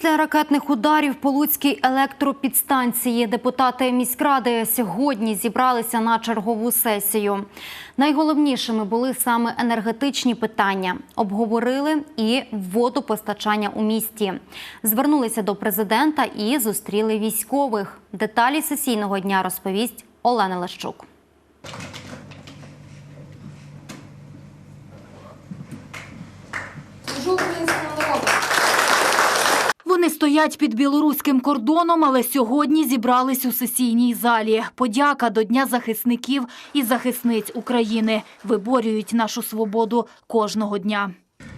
Після ракетних ударів по Луцькій електропідстанції депутати міськради сьогодні зібралися на чергову сесію. Найголовнішими були саме енергетичні питання. Обговорили і водопостачання у місті. Звернулися до президента і зустріли військових. Деталі сесійного дня розповість Олена Лещук. Вони стоять під білоруським кордоном, але сьогодні зібрались у сесійній залі. Подяка до Дня захисників і захисниць України. Виборюють нашу свободу кожного дня.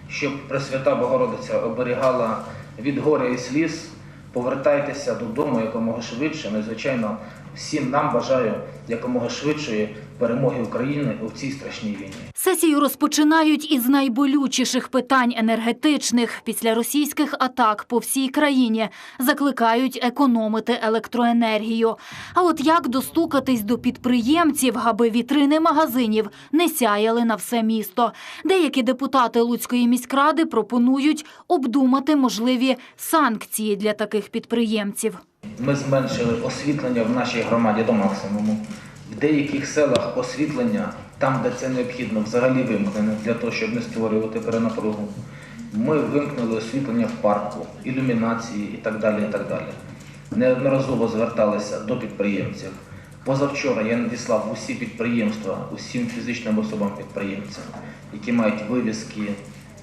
щоб Пресвята Богородиця оберігала від горя і сліз. Повертайтеся додому якомога швидше. Ну звичайно, всім нам бажаю якомога швидшої перемоги України у цій страшній війні. Сесію розпочинають із найболючіших питань енергетичних. Після російських атак по всій країні закликають економити електроенергію. А от як достукатись до підприємців, аби вітрини магазинів не сяяли на все місто? Деякі депутати Луцької міськради пропонують обдумати можливі санкції для таких підприємців. Ми зменшили освітлення в нашій громаді до максимуму. В деяких селах освітлення, там, де це необхідно, взагалі вимкнене для того, щоб не створювати перенапругу. Ми вимкнули освітлення в парку, ілюмінації і так далі. і так далі. Неодноразово зверталися до підприємців. Позавчора я надіслав усі підприємства, усім фізичним особам підприємцям, які мають вивіски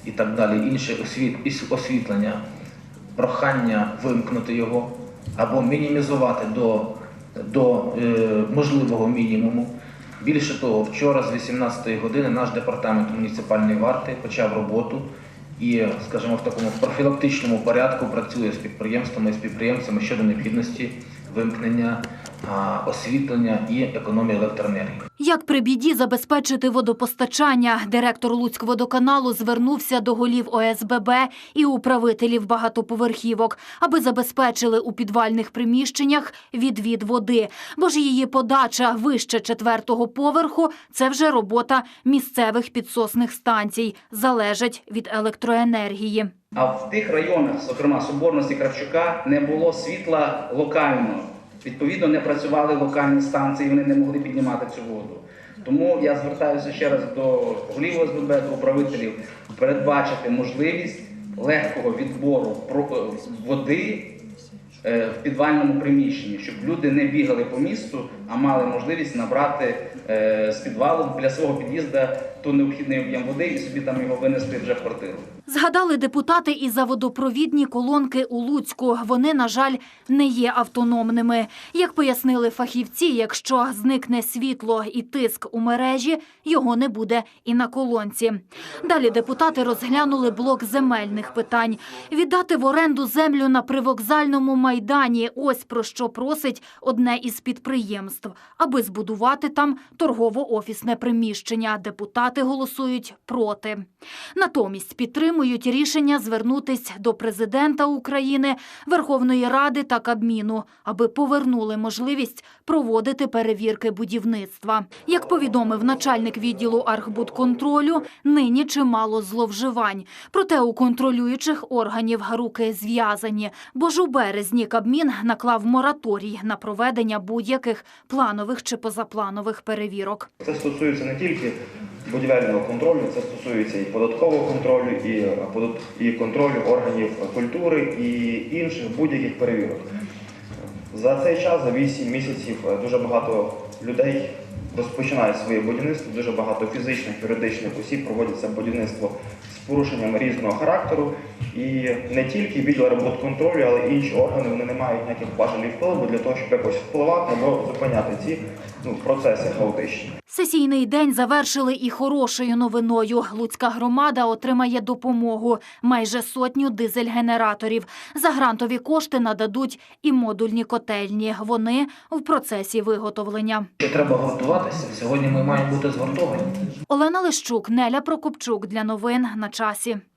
і так далі, інше освіт, освітлення, прохання вимкнути його або мінімізувати до, до е, можливого мінімуму. Більше того, вчора з 18-ї години наш департамент муніципальної варти почав роботу і, скажімо, в такому профілактичному порядку працює з підприємствами і з підприємцями щодо необхідності вимкнення освітлення і економії електроенергії. Як при біді забезпечити водопостачання, директор Луцькводоканалу звернувся до голів ОСББ і управителів багатоповерхівок, аби забезпечили у підвальних приміщеннях відвід води. Бо ж її подача вище четвертого поверху це вже робота місцевих підсосних станцій, залежить від електроенергії. А в тих районах, зокрема Соборності Кравчука, не було світла локального. Відповідно, не працювали локальні станції, вони не могли піднімати цю воду. Тому я звертаюся ще раз до голів ОСББ, до управителів передбачити можливість легкого відбору е, води в підвальному приміщенні, щоб люди не бігали по місту, а мали можливість набрати е, з підвалу для свого під'їзду то необхідний об'єм води і собі там його винести вже в квартиру. Згадали депутати і за водопровідні колонки у Луцьку. Вони, на жаль, не є автономними. Як пояснили фахівці, якщо зникне світло і тиск у мережі, його не буде і на колонці. Далі депутати розглянули блок земельних питань. Віддати в оренду землю на привокзальному майдані. Ось про що просить одне із підприємств, аби збудувати там торгово-офісне приміщення. Депутати голосують проти. Натомість підтримують рішення звернутись до президента України, Верховної Ради та Кабміну, аби повернули можливість проводити перевірки будівництва. Як повідомив начальник відділу Архбудконтролю, нині чимало зловживань. Проте у контролюючих органів руки зв'язані, бо ж у березні Кабмін наклав мораторій на проведення будь-яких планових чи позапланових перевірок. Це стосується не тільки будівельного контролю, це стосується і податкового контролю, і, контролю органів культури і інших будь-яких перевірок. За цей час, за 8 місяців, е, дуже багато людей розпочинають своє будівництво, дуже багато фізичних, юридичних осіб проводяться будівництво порушеннями різного характеру. І не тільки відділ роботконтролю, але й інші органи вони не мають ніяких важелів впливу для того, щоб якось впливати або зупиняти ці ну, процеси хаотичні. Сесійний день завершили і хорошою новиною. Луцька громада отримає допомогу – майже сотню дизель-генераторів. За грантові кошти нададуть і модульні котельні. Вони в процесі виготовлення. Ще треба гуртуватися. Сьогодні ми маємо бути згуртовані. Олена Лищук, Неля Прокопчук для новин на часі.